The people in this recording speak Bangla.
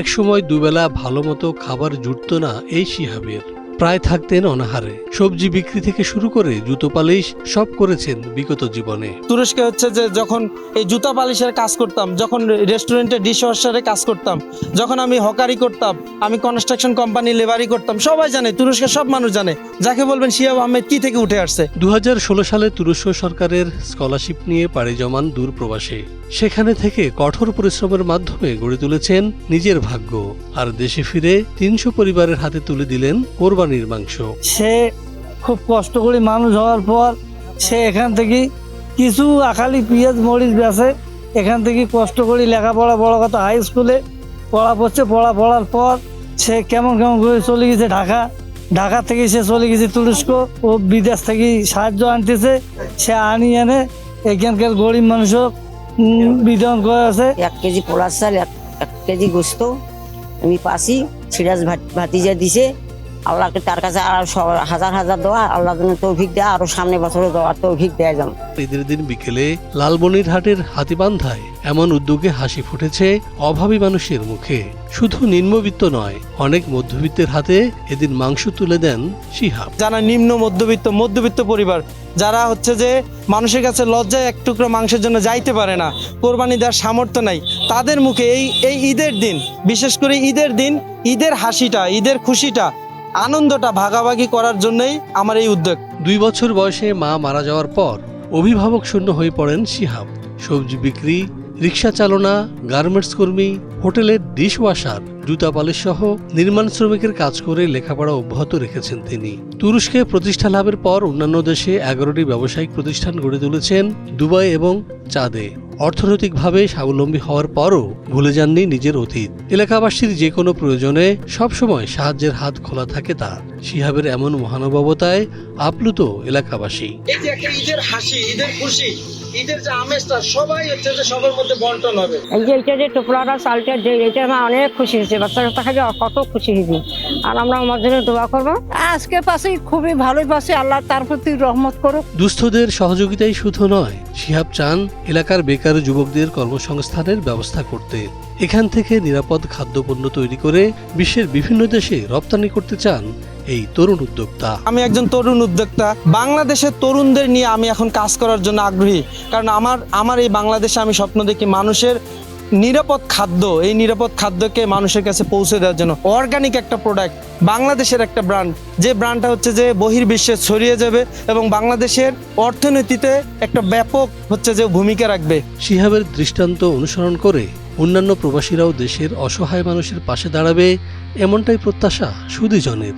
একসময় দুবেলা ভালো মতো খাবার জুটত না এই শিহাবের। প্রায় থাকতেন অনাহারে। সবজি বিক্রি থেকে শুরু করে জুতো পালিশ সব করেছেন বিগত জীবনে। তুরস্কে হচ্ছে যে যখন এই জুতা পালিশের কাজ করতাম যখন রেস্টুরেন্টে ডিশ ওয়াশারে কাজ করতাম যখন আমি হকারি করতাম আমি কনস্ট্রাকশন কোম্পানি লেবারি করতাম সবাই জানে তুরস্কের সব মানুষ জানে। যাকে বলবেন শিয়াব আহমেদ কি থেকে উঠে আসছে? দু হাজার ষোলো সালে তুরস্ক সরকারের স্কলারশিপ নিয়ে পাড়ি জমান দূর প্রবাসে। সেখানে থেকে কঠোর পরিশ্রমের মাধ্যমে গড়ে তুলেছেন নিজের ভাগ্য। আর দেশে ফিরে তিনশো পরিবারের হাতে তুলে দিলেন কোরবানির মাংস সে খুব কষ্ট করে মানুষ হওয়ার পর সে এখান থেকে কিছু আখালি পেঁয়াজ মরিচ বেছে এখান থেকে কষ্ট করে লেখাপড়া বড় কথা হাই স্কুলে পড়া পড়ছে। পড়া পড়ার পর সে কেমন কেমন করে চলে গেছে ঢাকা। ঢাকা থেকে সে চলে গেছে তুরস্ক ও বিদেশ থেকে সাহায্য আনতেছে। সে আনি এনে এখানকার গরিব মানুষও বিতরণ করে আছে। এক কেজি পোলার চাল এক এক কেজি গোস্ত আমি পাশি সিরাজ ভাত ভাতিজা দিছে। আল্লাহকে তার কাছে আর সব- হাজার হাজার দেওয়া আল্লাহ যেন তৌফিক দেয় আরও সামনে বছরে দেওয়ার তৌফিক দেয় যেন। ঈদের দিন বিকেলে লালমনিরহাটের হাতিবান্ধায় এমন উদ্যোগে হাসি ফুটেছে অভাবী মানুষের মুখে। শুধু নিম্নবিত্ত নয় অনেক মধ্যবিত্তের হাতে এদিন মাংস তুলে দেন শিহাব। যারা নিম্ন মধ্যবিত্ত মধ্যবিত্ত পরিবার যারা হচ্ছে যে মানুষের কাছে লজ্জায় এক টুকরো মাংসের জন্য যাইতে পারে না কোরবানি দেওয়ার সামর্থ্য নাই তাদের মুখে এই এই ঈদের দিন বিশেষ করে ঈদের দিন ঈদের হাসিটা ঈদের খুশিটা আনন্দটা ভাগাভাগি করার জন্যই আমার এই উদ্যোগ। দুই বছর বয়সে মা মারা যাওয়ার পর অভিভাবক শূন্য হয়ে পড়েন শিহাব। সবজি বিক্রি, রিক্সা চালনা, গার্মেন্টস কর্মী হোটেলের ডিশ ওয়াশার জুতা পালিশ সহ নির্মাণ শ্রমিকের কাজ করে লেখাপড়া অব্যাহত রেখেছেন তিনি। তুরস্কে প্রতিষ্ঠা লাভের পর অন্যান্য দেশে এগারোটি ব্যবসায়িক প্রতিষ্ঠান গড়ে তুলেছেন দুবাই এবং চাঁদে। অর্থনৈতিকভাবে স্বাবলম্বী হওয়ার পরও ভুলে যাননি নিজের অতীত। এলাকাবাসীর যে কোনো প্রয়োজনে সবসময় সাহায্যের হাত খোলা থাকে তার। শিহাবের এমন মহানুভবতায় আপ্লুত এলাকাবাসী। এই যে একটা ঈদের হাসি ঈদের খুশি ঈদের যে আমেজটা সবাই হচ্ছে যে সবার মধ্যে বন্টন হবে। এই যে এটা যে টোপলাটা চালটা যে এটা আমার অনেক খুশি হয়েছে। বাচ্চা কাচ্চা খাইলে কত খুশি হয়েছি। আর আমরা আমার জন্য দোয়া করব। আজকে পাশে খুবই ভালোই পাশে আল্লাহ তার প্রতি রহমত করুক। দুস্থদের সহযোগিতাই শুধু নয় শিহাব চান এলাকার বেকার যুবকদের কর্মসংস্থানের ব্যবস্থা করতে। এখান থেকে নিরাপদ খাদ্যপণ্য তৈরি করে বিশ্বের বিভিন্ন দেশে রপ্তানি করতে চান এই তরুণ উদ্যোক্তা। আমি একজন তরুণ উদ্যোক্তা। বাংলাদেশের তরুণদের নিয়ে আমি এখন কাজ করার জন্য আগ্রহী। কারণ আমার আমার এই বাংলাদেশে আমি স্বপ্ন দেখি মানুষের নিরাপদ খাদ্য এই নিরাপদ খাদ্যকে মানুষের কাছে পৌঁছে দেওয়ার জন্য। অর্গানিক একটা প্রোডাক্ট বাংলাদেশের একটা ব্র্যান্ড যে ব্র্যান্ডটা হচ্ছে যে বহির্বিশ্বে ছড়িয়ে যাবে এবং বাংলাদেশের অর্থনীতিতে একটা ব্যাপক হচ্ছে যে ভূমিকা রাখবে। শিহাবের দৃষ্টান্ত অনুসরণ করে অন্যান্য প্রবাসীরাও দেশের অসহায় মানুষের পাশে দাঁড়াবে এমনটাই প্রত্যাশা সুদীজনের।